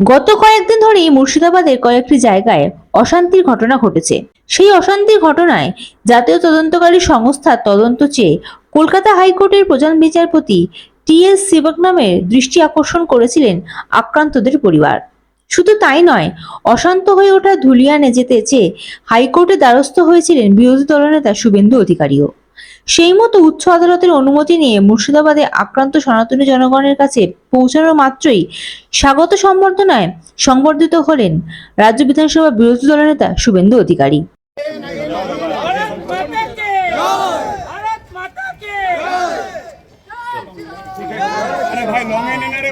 গত কয়েকদিন ধরেই মুর্শিদাবাদের কয়েকটি জায়গায় অশান্তির ঘটনা ঘটেছে। সেই অশান্তির ঘটনায় জাতীয় তদন্তকারী সংস্থার তদন্ত চেয়ে কলকাতা হাইকোর্টের প্রধান বিচারপতি টি এস শিবকনামের দৃষ্টি আকর্ষণ করেছিলেন আক্রান্তদের পরিবার। শুধু তাই নয়, অশান্ত হয়ে ওঠা ধুলিয়ানে যেতে চেয়ে হাইকোর্টে দ্বারস্থ হয়েছিলেন বিরোধী দলনেতা শুভেন্দু অধিকারীও। সেই মতো উচ্চ আদালতের অনুমতি নিয়ে মুর্শিদাবাদে আক্রান্ত সনাতনী জনগণের কাছে পৌঁছানোর মাত্রই স্বাগত সম্বর্ধনায় সংবর্ধিত হলেন রাজ্য বিধানসভা বিরোধী দলনেতা শুভেন্দু অধিকারী।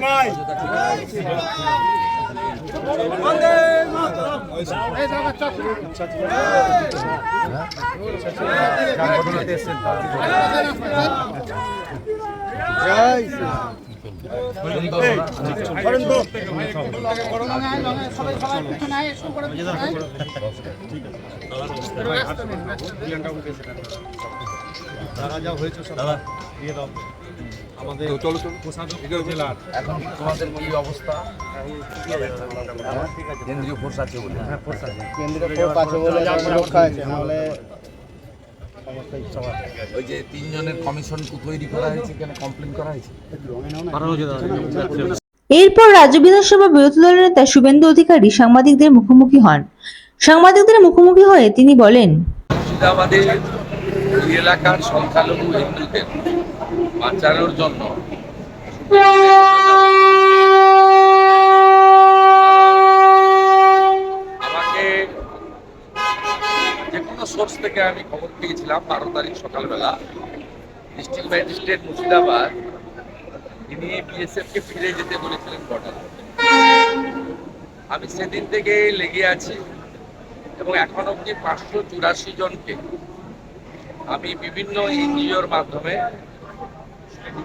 ভাই। ঠিক আছে যা হয়েছে দিয়ে দাও। আমাদের চলো চলো। জেলার। এখন তোমাদের অবস্থা? কেন্দ্রীয় ফোর্স আছে বলে। হ্যাঁ ফোর্স আছে। কেন্দ্রীয় ফোর্স আছে বলে আছে। ওই যে তিনজনের কমিশন তৈরি করা হয়েছে কেন কমপ্লেন করা হয়েছে? এরপর রাজ্য বিধানসভা বিরোধী দলের নেতা শুভেন্দু অধিকারী সাংবাদিকদের মুখোমুখি হন। সাংবাদিকদের মুখোমুখি হয়ে তিনি বলেন মুর্শিদাবাদের ওই এলাকার সংখ্যালঘু হিন্দুদের বাঁচানোর জন্য আমাকে যে কোনো সোর্স থেকে আমি খবর পেয়েছিলাম বারো তারিখ সকালবেলা। ডিস্ট্রিক্ট ম্যাজিস্ট্রেট মুর্শিদাবাদ, তিনি বিএসএফকে ফিরে যেতে বলেছিলেন বর্ডার আমি সেদিন থেকে লেগে আছি এবং এখন অবধি পাঁচশো চুরাশি জনকে আমি বিভিন্ন এনজিওর মাধ্যমে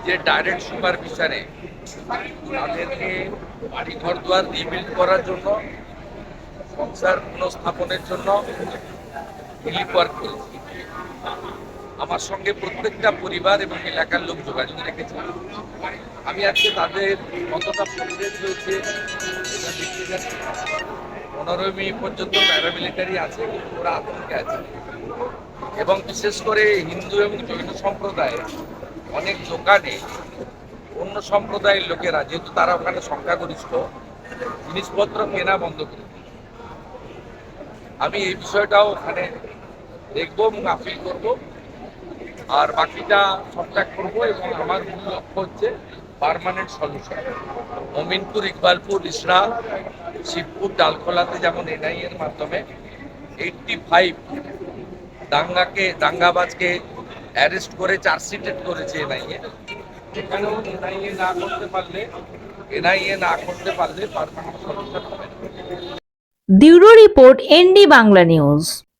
যে ডাইরেক্ট সুপারভিশনে তাদেরকে বাড়ি ঘর দুয়ার রিবিল্ড করার জন্য, সংসার পুনঃস্থাপনের জন্য আমার সঙ্গে প্রত্যেকটা পরিবার এবং এলাকার লোক যোগাযোগ রেখেছে। আমি আজকে তাদের কতটা দেখতে যাচ্ছি। পনেরোই মে পর্যন্ত প্যারামিলিটারি আছে, কিন্তু ওরা আতঙ্কে আছে। এবং বিশেষ করে হিন্দু এবং জৈন সম্প্রদায় অনেক দোকানে অন্য সম্প্রদায়ের লোকেরা, যেহেতু তারা ওখানে সংখ্যাগরিষ্ঠ, জিনিসপত্র কেনা বন্ধ করে আমি এই বিষয়টাও ওখানে দেখব এবং আপিল করব। আর বাকিটা সবটা করব এবং আমার মূল লক্ষ্য হচ্ছে পার্মানেন্ট সলিউশন। মমিনপুর, ইকবালপুর, ইসরা, শিবপুর, ডালখোলাতে যেমন এনআই এর মাধ্যমে এইটটি ফাইভ দাঙ্গাকে, দাঙ্গাবাজকে অ্যারেস্ট করে চার্জশিটেড করেছে এনআইএ এখানেও এনআইএ না করতে পারলে এনআইএ না করতে পারলে পার্মানেন্ট সলিউশন হবে না। Bureau report ND Bangla news.